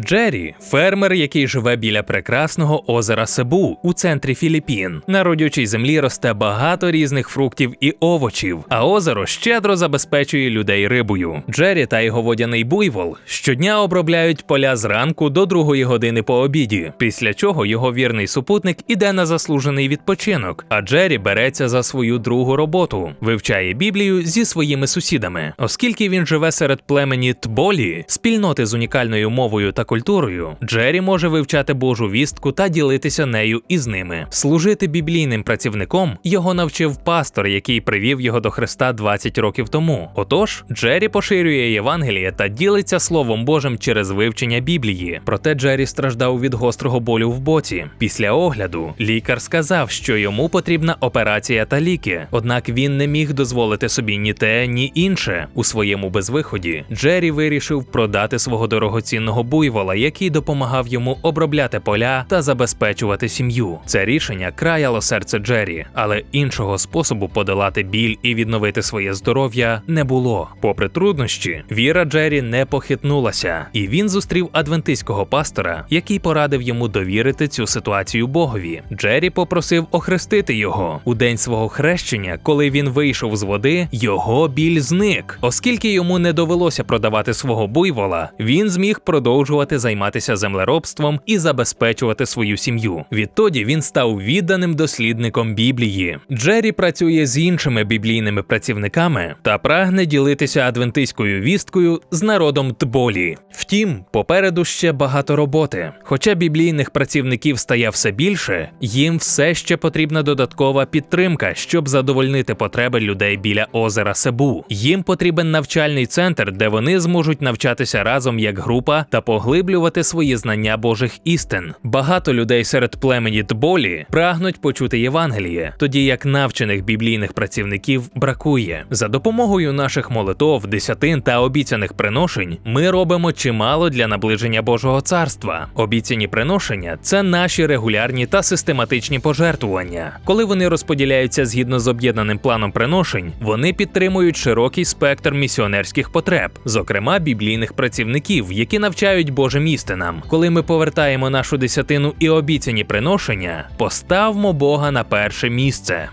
Джері фермер, який живе біля прекрасного озера Себу у центрі Філіппін. На родючій землі росте багато різних фруктів і овочів, а озеро щедро забезпечує людей рибою. Джері та його водяний буйвол щодня обробляють поля зранку до другої години по обіді, після чого його вірний супутник іде на заслужений відпочинок, а Джері береться за свою другу роботу, вивчає Біблію зі своїми сусідами, оскільки він живе серед племені Тболі, спільноти з унікальною мовою та культурою. Джері може вивчати Божу вістку та ділитися нею із ними. Служити біблійним працівником його навчив пастор, який привів його до Христа 20 років тому. Отож, Джері поширює Євангеліє та ділиться Словом Божим через вивчення Біблії. Проте Джері страждав від гострого болю в боці. Після огляду лікар сказав, що йому потрібна операція та ліки. Однак він не міг дозволити собі ні те, ні інше. У своєму безвиході Джері вирішив продати свого дорогоцінного буйвола, який допомагав йому обробляти поля та забезпечувати сім'ю. Це рішення краяло серце Джері, але іншого способу подолати біль і відновити своє здоров'я не було. Попри труднощі, віра Джері не похитнулася, і він зустрів адвентистського пастора, який порадив йому довірити цю ситуацію Богові. Джері попросив охрестити його у день свого хрещення, коли він вийшов з води, його біль зник. Оскільки йому не довелося продавати свого буйвола, він зміг продовжувати займатися землеробством і забезпечувати свою сім'ю. Відтоді він став відданим дослідником Біблії. Джері працює з іншими біблійними працівниками та прагне ділитися адвентистською вісткою з народом Тболі. Втім, попереду ще багато роботи. Хоча біблійних працівників стає все більше, їм все ще потрібна додаткова підтримка, щоб задовольнити потреби людей біля озера Себу. Їм потрібен навчальний центр, де вони зможуть навчатися разом як група та поглиблювати свої знання Божих істин. Багато людей серед племені Тболі прагнуть почути Євангеліє, тоді як навчених біблійних працівників бракує. За допомогою наших молитов, десятин та обіцяних приношень ми робимо чимало для наближення Божого царства. Обіцяні приношення це наші регулярні та систематичні пожертвування. Коли вони розподіляються згідно з об'єднаним планом приношень, вони підтримують широкий спектр місіонерських потреб, зокрема біблійних працівників, які навчають Божим істинам. Коли ми повертаємо нашу десятину і обіцяні приношення, поставмо Бога на перше місце.